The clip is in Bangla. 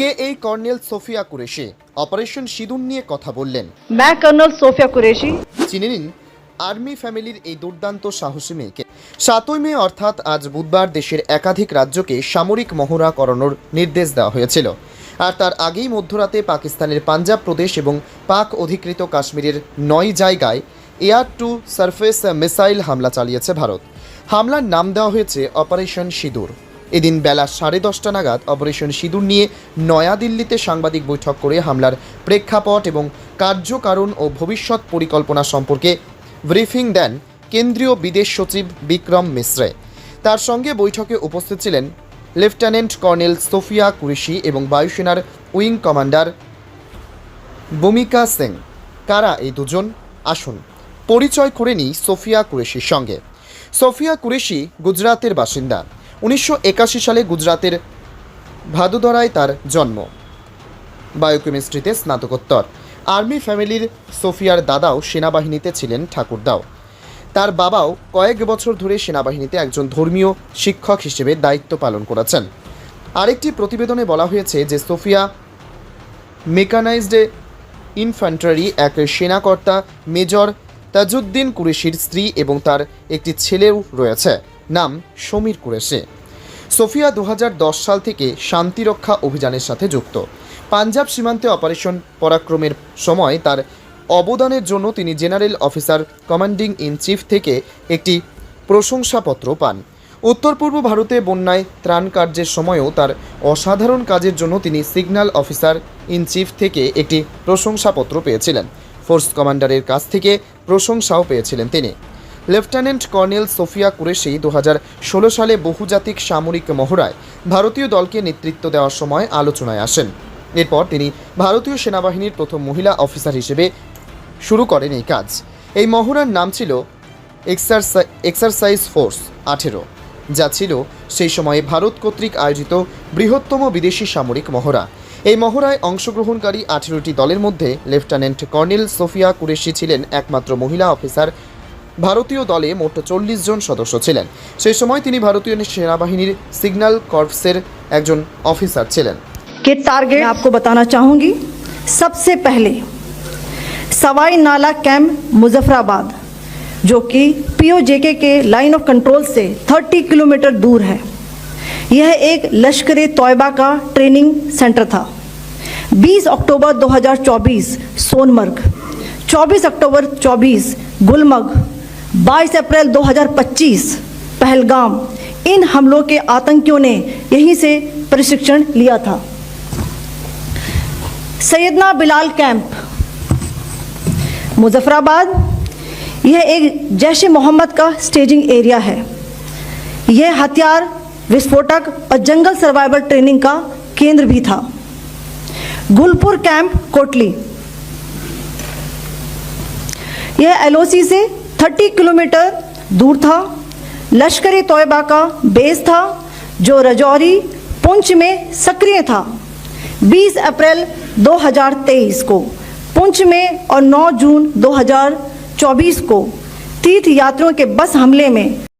কে এই কর্নেল সোফিয়া কুরেশি অপারেশন সিঁদুর নিয়ে কথা বললেন मैं कर्नल सोफिया कुरैशी চিনে নিন আর্মি ফ্যামিলির এই দুর্দান্ত সাহসী মেয়েকে সাতই মে অর্থাৎ আজ বুধবার দেশের একাধিক রাজ্যকে সামরিক মহড়া করানোর নির্দেশ দেওয়া হয়েছিল আর তার আগেই মধ্যরাতে পাকিস্তানের পাঞ্জাব প্রদেশ এবং পাক অধিকৃত কাশ্মীরের নয় জায়গায় এয়ার টু সারফেস মিসাইল হামলা চালিয়েছে ভারত হামলার নাম দেওয়া হয়েছে অপারেশন সিঁদুর এদিন বেলা সাড়ে দশটা নাগাদ অপারেশন সিঁদুর নিয়ে নয়াদিল্লিতে সাংবাদিক বৈঠক করে হামলার প্রেক্ষাপট এবং কার্যকারণ ও ভবিষ্যৎ পরিকল্পনা সম্পর্কে ব্রিফিং দেন কেন্দ্রীয় বিদেশ সচিব বিক্রম মিশ্রে। তার সঙ্গে বৈঠকে উপস্থিত ছিলেন লেফটেন্যান্ট কর্নেল সোফিয়া কুরেশি এবং বায়ুসেনার উইং কমান্ডার ভূমিকা সিং কারা এই দুজন? আসুন, পরিচয় করে নিই সোফিয়া কুরেশির সঙ্গে। সোফিয়া কুরেশি গুজরাতের বাসিন্দা। উনিশশো একাশি সালে গুজরাতের ভাদুদরায় তার জন্ম। বায়োকেমিস্ট্রিতে স্নাতকোত্তর। আর্মি ফ্যামিলির সোফিয়ার দাদাও সেনাবাহিনীতে ছিলেন ঠাকুরদাও। তার বাবাও কয়েক বছর ধরে সেনাবাহিনীতে একজন ধর্মীয় শিক্ষক হিসেবে দায়িত্ব পালন করেছেন। আরেকটি প্রতিবেদনে বলা হয়েছে যে সোফিয়া মেকানাইজড ইনফ্যান্ট্রারি এক সেনাকর্তা মেজর তাজউদ্দিন কুরেশির স্ত্রী এবং তার একটি ছেলেও রয়েছে। নাম সমীর কুরেশি। সোফিয়া দু হাজার দশ সাল থেকে শান্তিরক্ষা অভিযানের সাথে যুক্ত। পাঞ্জাব সীমান্তে অপারেশন পরাক্রমের সময় তার অবদানের জন্য তিনি general officer commanding in chief থেকে একটি প্রশংসাপত্র পান। উত্তর পূর্ব ভারতে বন্যায় ত্রাণ কার্যের সময়ও তার অসাধারণ কাজের জন্য তিনি সিগন্যাল অফিসার ইন চিফ থেকে একটি প্রশংসাপত্র পেয়েছিলেন। ফোর্স কমান্ডারের কাছ থেকে প্রশংসাও পেয়েছিলেন তিনি। লেফটেন্যান্ট কর্নেল সোফিয়া কুরেশি দু সালে বহুজাতিক সামরিক মহড়ায় ভারতীয় দলকে নেতৃত্ব দেওয়ার সময় আলোচনায় আসেন। এরপর তিনি ভারতীয় সেনাবাহিনীর প্রথম মহিলা অফিসার হিসেবে শুরু করেন এই কাজ। এই মহড়ার নাম ছিল এক্সারসাই এক্সারসাইজ ফোর্স আঠেরো, যা ছিল সেই সময়ে ভারত কর্তৃক আয়োজিত বৃহত্তম বিদেশি সামরিক মহড়া। এই মহড়ায় অংশগ্রহণকারী আঠেরোটি দলের মধ্যে লেফটেন্যান্ট কর্নেল সোফিয়া কুরেশি ছিলেন একমাত্র মহিলা অফিসার ভারতীয় দলে মোট চল্লিশ জন সদস্য ছিলেন সেই সময় তিনি ভারতীয় সেনাবাহিনীর সিগন্যাল কর্পসের একজন অফিসার ছিলেন के टारगेट मैं आपको बताना चाहूँगी सबसे पहले सवाई नाला कैंप मुजफ्फराबाद जो कि पीओजेके के लाइन ऑफ कंट्रोल से 30 किलोमीटर दूर है यह एक लश्कर तोयबा का ट्रेनिंग सेंटर था 20 अक्टूबर 2024 सोनमर्ग 24 अक्टूबर 24 गुलमर्ग 22 अप्रैल 2025 पहलगाम। इन हमलों के आतंकियों ने यहीं से प्रशिक्षण लिया था। सैयदना बिलाल कैंप, मुजफ्फराबाद। यह एक जैश मोहम्मद का स्टेजिंग एरिया है। यह हथियार, विस्फोटक और जंगल सर्वाइवल ट्रेनिंग का केंद्र भी था। गुलपुर कैंप, कोटली। यह एलओसी से 30 किलोमीटर दूर था। लश्कर तोयबा का बेस था, जो रजौरी, पुंछ में सक्रिय था। 20 अप्रैल 2023 को, पुंछ में और 9 जून 2024 को तीर्थ यात्रियों के बस हमले में